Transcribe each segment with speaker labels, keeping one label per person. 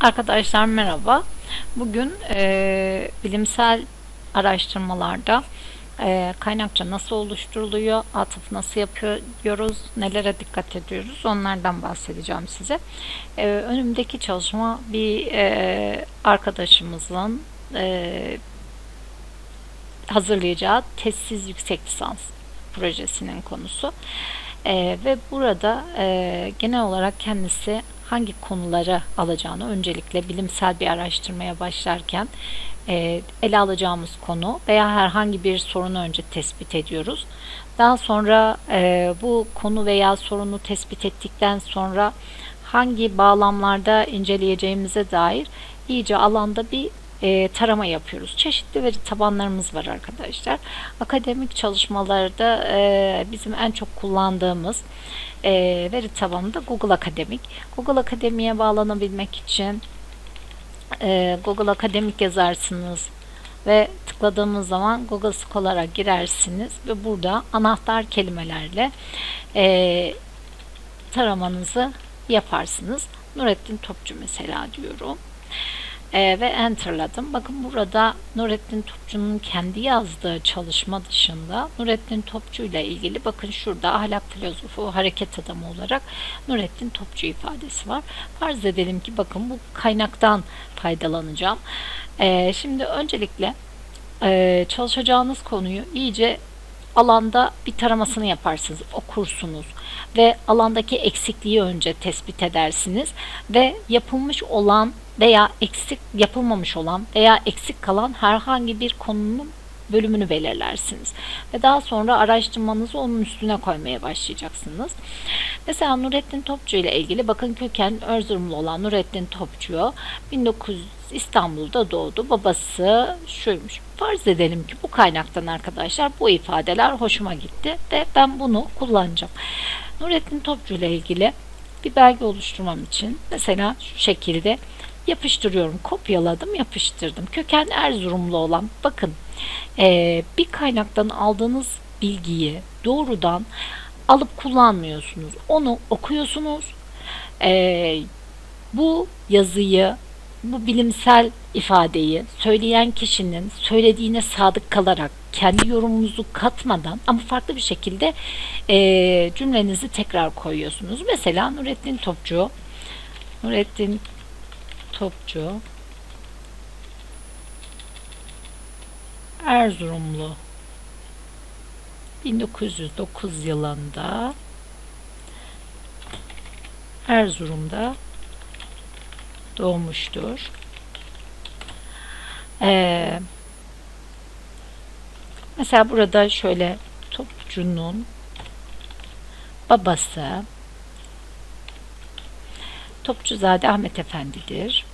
Speaker 1: Arkadaşlar merhaba. Bugün e, bilimsel araştırmalarda e, kaynakça nasıl oluşturuluyor, atıf nasıl yapıyoruz, nelere dikkat ediyoruz onlardan bahsedeceğim size. E, önümdeki çalışma bir e, arkadaşımızın e, hazırlayacağı testsiz yüksek lisans projesinin konusu. E, ve burada e, genel olarak kendisi hangi konuları alacağını öncelikle bilimsel bir araştırmaya başlarken e, ele alacağımız konu veya herhangi bir sorunu önce tespit ediyoruz. Daha sonra e, bu konu veya sorunu tespit ettikten sonra hangi bağlamlarda inceleyeceğimize dair iyice alanda bir e, tarama yapıyoruz. Çeşitli veri tabanlarımız var arkadaşlar. Akademik çalışmalarda e, bizim en çok kullandığımız e, veri tabanı da Google Akademik. Google Akademi'ye bağlanabilmek için e, Google Akademik yazarsınız ve tıkladığımız zaman Google Scholar'a girersiniz ve burada anahtar kelimelerle e, taramanızı yaparsınız. Nurettin Topçu mesela diyorum. E, ve enterladım. Bakın burada Nurettin Topçu'nun kendi yazdığı çalışma dışında Nurettin Topçu ile ilgili bakın şurada ahlak filozofu, hareket adamı olarak Nurettin Topçu ifadesi var. Farz edelim ki bakın bu kaynaktan faydalanacağım. E, şimdi öncelikle e, çalışacağınız konuyu iyice alanda bir taramasını yaparsınız, okursunuz ve alandaki eksikliği önce tespit edersiniz ve yapılmış olan veya eksik yapılmamış olan veya eksik kalan herhangi bir konunun bölümünü belirlersiniz. Ve daha sonra araştırmanızı onun üstüne koymaya başlayacaksınız. Mesela Nurettin Topçu ile ilgili bakın köken Erzurumlu olan Nurettin Topçu 1900 İstanbul'da doğdu. Babası şuymuş. Farz edelim ki bu kaynaktan arkadaşlar bu ifadeler hoşuma gitti ve ben bunu kullanacağım. Nurettin Topçu ile ilgili bir belge oluşturmam için mesela şu şekilde yapıştırıyorum. Kopyaladım, yapıştırdım. Köken Erzurumlu olan bakın e, bir kaynaktan aldığınız bilgiyi doğrudan alıp kullanmıyorsunuz. Onu okuyorsunuz. E, bu yazıyı bu bilimsel ifadeyi söyleyen kişinin söylediğine sadık kalarak kendi yorumunuzu katmadan ama farklı bir şekilde e, cümlenizi tekrar koyuyorsunuz. Mesela Nurettin Topçu Nurettin Topçu Erzurumlu 1909 yılında Erzurum'da doğmuştur. Ee, mesela burada şöyle Topçu'nun babası Topçuzade Ahmet Efendi'dir.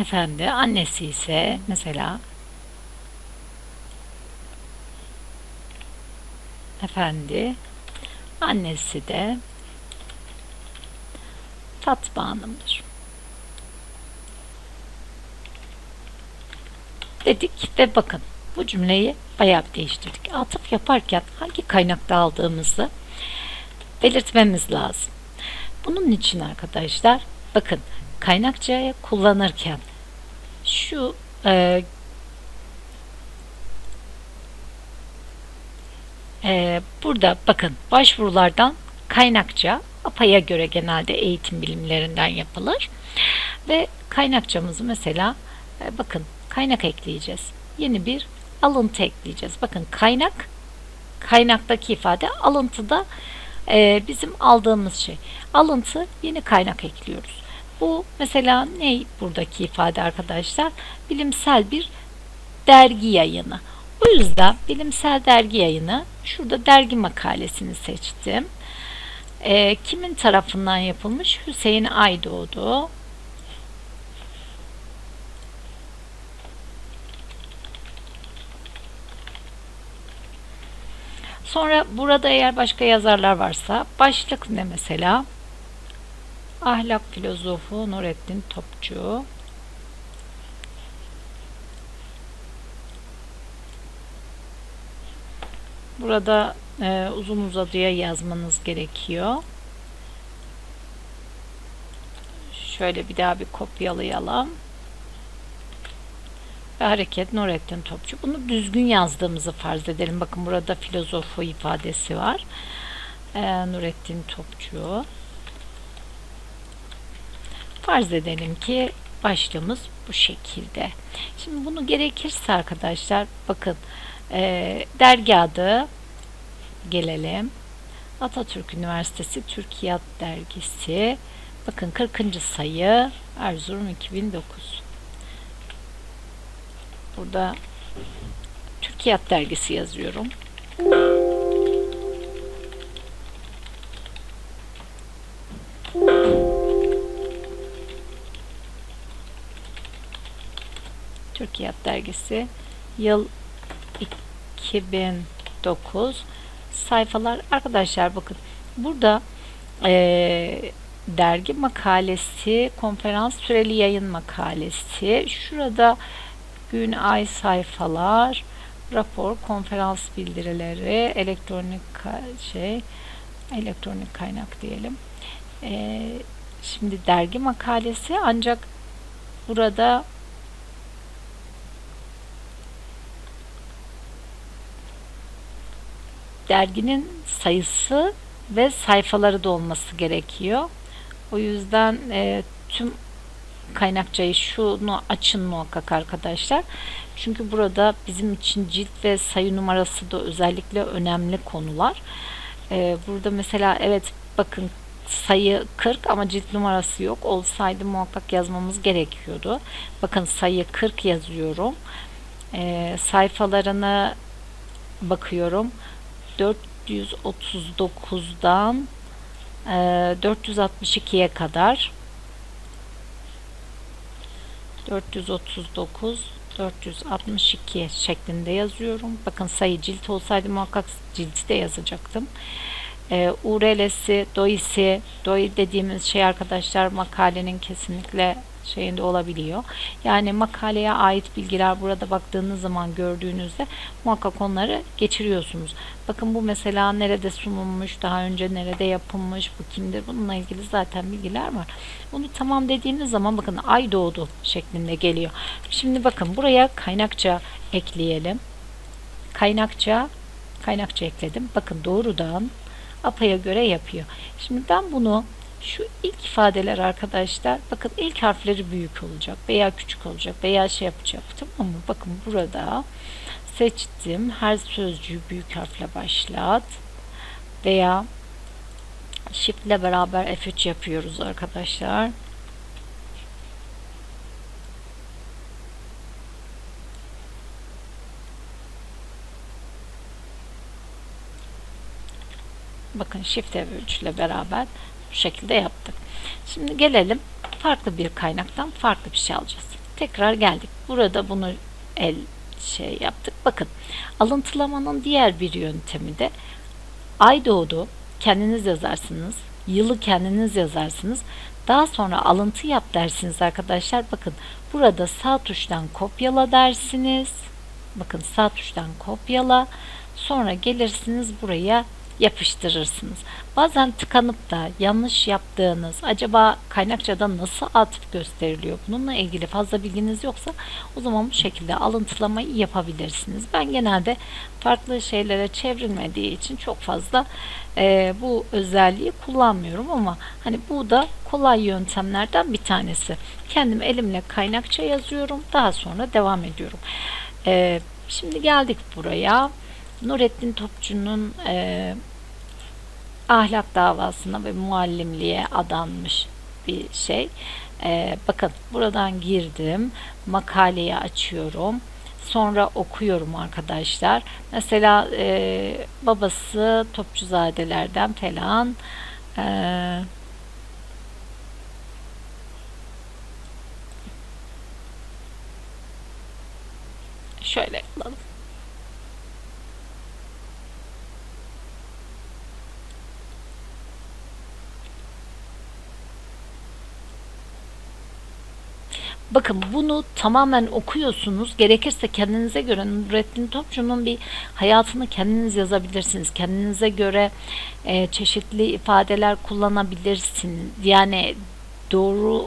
Speaker 1: Efendi, annesi ise mesela Efendi, annesi de Fatma Hanım'dır. Dedik ve bakın bu cümleyi bayağı değiştirdik. Atıf yaparken hangi kaynakta aldığımızı belirtmemiz lazım. Bunun için arkadaşlar bakın kaynakçayı kullanırken şu e, e, burada bakın başvurulardan kaynakça APA'ya göre genelde eğitim bilimlerinden yapılır. Ve kaynakçamızı mesela e, bakın kaynak ekleyeceğiz. Yeni bir alıntı ekleyeceğiz. Bakın kaynak kaynaktaki ifade alıntıda e, bizim aldığımız şey. Alıntı yeni kaynak ekliyoruz. Bu mesela ne buradaki ifade arkadaşlar? Bilimsel bir dergi yayını. O yüzden bilimsel dergi yayını şurada dergi makalesini seçtim. E, kimin tarafından yapılmış? Hüseyin Aydoğdu. Sonra burada eğer başka yazarlar varsa başlık ne mesela? Ahlak filozofu Nurettin Topçu. Burada e, uzun uzadıya yazmanız gerekiyor. Şöyle bir daha bir kopyalayalım. Ve hareket Nurettin Topçu. Bunu düzgün yazdığımızı farz edelim. Bakın burada filozofu ifadesi var. Ee, Nurettin Topçu. Farz edelim ki başlığımız bu şekilde. Şimdi bunu gerekirse arkadaşlar bakın e, dergi adı gelelim. Atatürk Üniversitesi Türkiyat Dergisi. Bakın 40. sayı Erzurum 2009. Burada Türkiyat Dergisi yazıyorum. Türkiyat Dergisi yıl 2009 sayfalar arkadaşlar bakın burada e, dergi makalesi konferans süreli yayın makalesi şurada gün ay sayfalar rapor konferans bildirileri elektronik şey elektronik kaynak diyelim. E, şimdi dergi makalesi ancak burada derginin sayısı ve sayfaları da olması gerekiyor. O yüzden e, tüm kaynakçayı şunu açın muhakkak arkadaşlar. Çünkü burada bizim için cilt ve sayı numarası da özellikle önemli konular. E, burada mesela evet bakın sayı 40 ama cilt numarası yok. Olsaydı muhakkak yazmamız gerekiyordu. Bakın sayı 40 yazıyorum. E, sayfalarını bakıyorum. 439'dan e, 462'ye kadar 439 462 şeklinde yazıyorum. Bakın sayı cilt olsaydı muhakkak cilti de yazacaktım. E, URL'si, DOI'si, DOI dediğimiz şey arkadaşlar makalenin kesinlikle şeyinde olabiliyor. Yani makaleye ait bilgiler burada baktığınız zaman gördüğünüzde muhakkak onları geçiriyorsunuz. Bakın bu mesela nerede sunulmuş, daha önce nerede yapılmış, bu kimdir bununla ilgili zaten bilgiler var. Bunu tamam dediğiniz zaman bakın ay doğdu şeklinde geliyor. Şimdi bakın buraya kaynakça ekleyelim. Kaynakça kaynakça ekledim. Bakın doğrudan APA'ya göre yapıyor. Şimdi ben bunu şu ilk ifadeler arkadaşlar bakın ilk harfleri büyük olacak veya küçük olacak veya şey yapacak tamam mı? Bakın burada seçtim. Her sözcüğü büyük harfle başlat veya shift ile beraber F3 yapıyoruz arkadaşlar. Bakın Shift F3 ile beraber bu şekilde yaptık. Şimdi gelelim farklı bir kaynaktan farklı bir şey alacağız. Tekrar geldik. Burada bunu el şey yaptık. Bakın alıntılamanın diğer bir yöntemi de ay doğdu kendiniz yazarsınız. Yılı kendiniz yazarsınız. Daha sonra alıntı yap dersiniz arkadaşlar. Bakın burada sağ tuştan kopyala dersiniz. Bakın sağ tuştan kopyala. Sonra gelirsiniz buraya yapıştırırsınız. Bazen tıkanıp da yanlış yaptığınız acaba kaynakçada nasıl atıp gösteriliyor bununla ilgili fazla bilginiz yoksa o zaman bu şekilde alıntılamayı yapabilirsiniz. Ben genelde farklı şeylere çevrilmediği için çok fazla e, bu özelliği kullanmıyorum ama hani bu da kolay yöntemlerden bir tanesi. Kendim elimle kaynakça yazıyorum daha sonra devam ediyorum. E, şimdi geldik buraya. Nurettin Topçu'nun e, ahlak davasına ve muallimliğe adanmış bir şey. E, bakın buradan girdim. Makaleyi açıyorum. Sonra okuyorum arkadaşlar. Mesela e, babası Topçuzadelerden falan e, şöyle alalım. Bakın bunu tamamen okuyorsunuz. Gerekirse kendinize göre Nurettin Topçu'nun bir hayatını kendiniz yazabilirsiniz. Kendinize göre e, çeşitli ifadeler kullanabilirsiniz. Yani doğru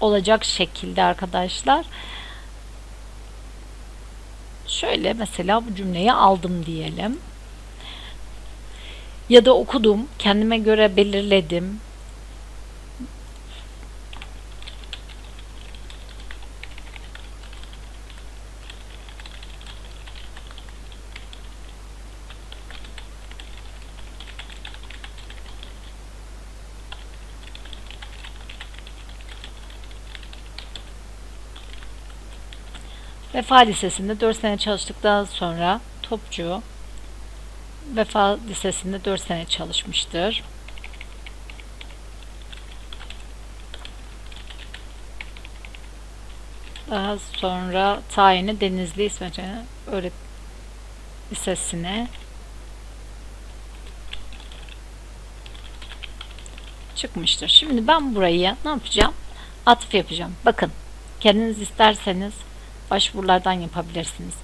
Speaker 1: olacak şekilde arkadaşlar şöyle mesela bu cümleyi aldım diyelim. Ya da okudum, kendime göre belirledim. Vefa Lisesi'nde 4 sene çalıştıktan sonra Topçu Vefa Lisesi'nde 4 sene çalışmıştır. Daha sonra tayini Denizli İsmet Öğret Lisesi'ne çıkmıştır. Şimdi ben burayı ne yapacağım? Atıf yapacağım. Bakın kendiniz isterseniz başvurulardan yapabilirsiniz.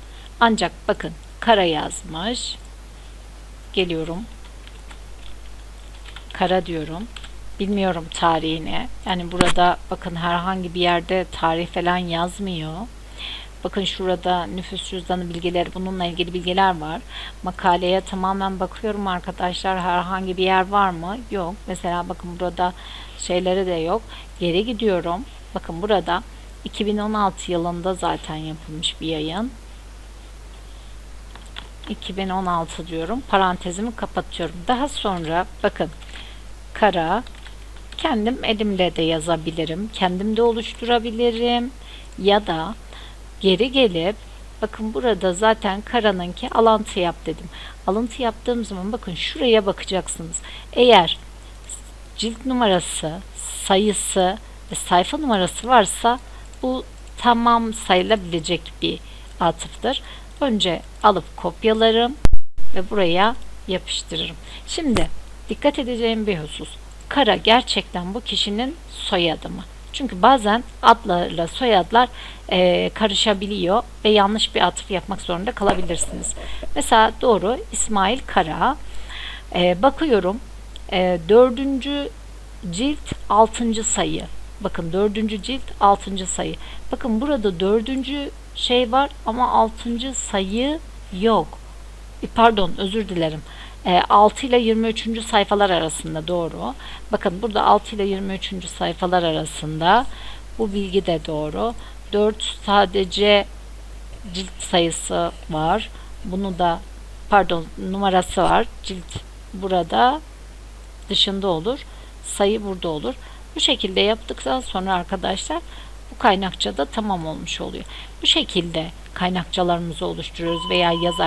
Speaker 1: Ancak bakın kara yazmış. Geliyorum. Kara diyorum. Bilmiyorum tarihini. Yani burada bakın herhangi bir yerde tarih falan yazmıyor. Bakın şurada nüfus cüzdanı bilgileri bununla ilgili bilgiler var. Makaleye tamamen bakıyorum arkadaşlar. Herhangi bir yer var mı? Yok. Mesela bakın burada şeyleri de yok. Geri gidiyorum. Bakın burada 2016 yılında zaten yapılmış bir yayın. 2016 diyorum. Parantezimi kapatıyorum. Daha sonra bakın kara kendim elimle de yazabilirim. Kendim de oluşturabilirim. Ya da geri gelip bakın burada zaten karanınki alıntı yap dedim. Alıntı yaptığım zaman bakın şuraya bakacaksınız. Eğer cilt numarası, sayısı ve sayfa numarası varsa bu tamam sayılabilecek bir atıftır. Önce alıp kopyalarım ve buraya yapıştırırım. Şimdi dikkat edeceğim bir husus. Kara gerçekten bu kişinin soyadı mı? Çünkü bazen adlarla soyadlar e, karışabiliyor ve yanlış bir atıf yapmak zorunda kalabilirsiniz. Mesela doğru İsmail Kara. E, bakıyorum e, dördüncü cilt altıncı sayı. Bakın dördüncü cilt altıncı sayı. Bakın burada dördüncü şey var ama altıncı sayı yok. E, pardon özür dilerim. E, 6 ile 23. sayfalar arasında doğru. Bakın burada 6 ile 23. sayfalar arasında bu bilgi de doğru. 4 sadece cilt sayısı var. Bunu da pardon numarası var. Cilt burada dışında olur. Sayı burada olur. Bu şekilde yaptıktan sonra arkadaşlar bu kaynakça da tamam olmuş oluyor. Bu şekilde kaynakçalarımızı oluşturuyoruz veya yazarken